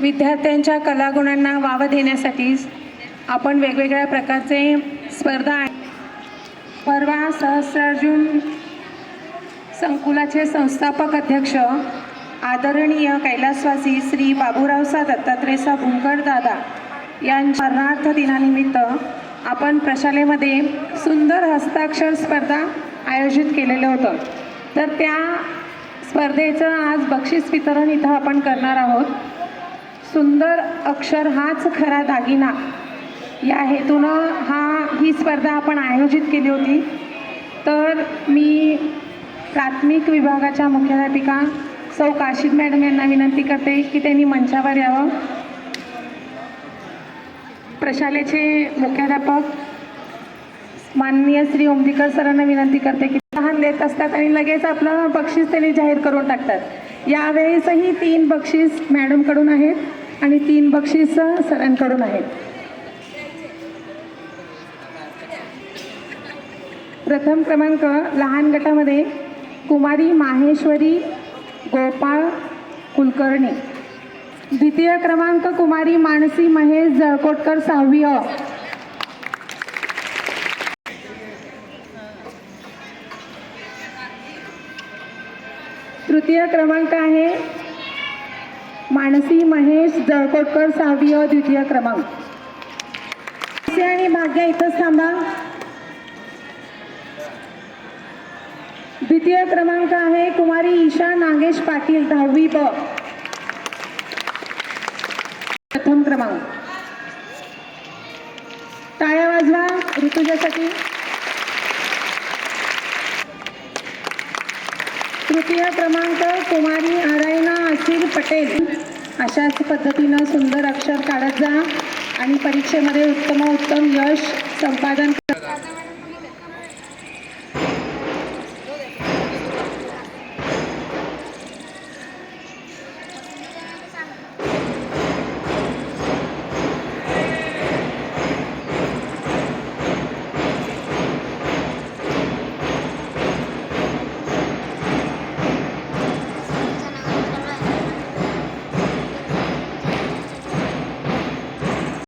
विद्यार्थ्यांच्या कलागुणांना वाव देण्यासाठी आपण वेगवेगळ्या प्रकारचे स्पर्धा परवा सहस्रार्जुन संकुलाचे संस्थापक अध्यक्ष आदरणीय कैलासवासी श्री बाबूरावसा दत्तात्रेयसा भुंकर दादा यांच्या स्मरणार्थ दिनानिमित्त आपण प्रशालेमध्ये सुंदर हस्ताक्षर स्पर्धा आयोजित केलेलं होतं. तर त्या स्पर्धेचं आज बक्षीस वितरण इथं आपण करणार आहोत. सुंदर अक्षर हाच खरा दागिना. या हेतूनं हा ही स्पर्धा आपण आयोजित केली होती. तर मी प्राथमिक विभागाच्या मुख्याध्यापिका सौ काशीद मॅडम यांना विनंती करते की त्यांनी मंचावर यावं. प्रशालेचे मुख्याध्यापक माननीय श्री ओमदीकर सरांना विनंती करते की लहान देत असतात आणि लगेच आपलं बक्षीस त्यांनी जाहीर करून टाकतात. यावेळेसही तीन बक्षीस मॅडमकडून आहेत. आणि तीन बक्षीस सरांकडून आहेत. प्रथम क्रमांक लहान गटामध्ये कुमारी माहेश्वरी गोपाळ कुलकर्णी. द्वितीय क्रमांक कुमारी मानसी महेश जळकोटकर सहावी अ तृतीय क्रमांक आहे मानसी महेश जळकोटकर सहावी अ द्वितीय क्रमांक. आणि भाग्य इथंच थांबा. द्वितीय क्रमांक आहे कुमारी ईशा नागेश पाटील दहावी ब. प्रथम क्रमांक. टाळ्या वाजवा ऋतुजासाठी. तृतीय क्रमांक कुमारी आरायना असिल पटेल. अशाच पद्धतीनं सुंदर अक्षर काढत जा आणि परीक्षेमध्ये उत्तम उत्तम यश संपादन करा.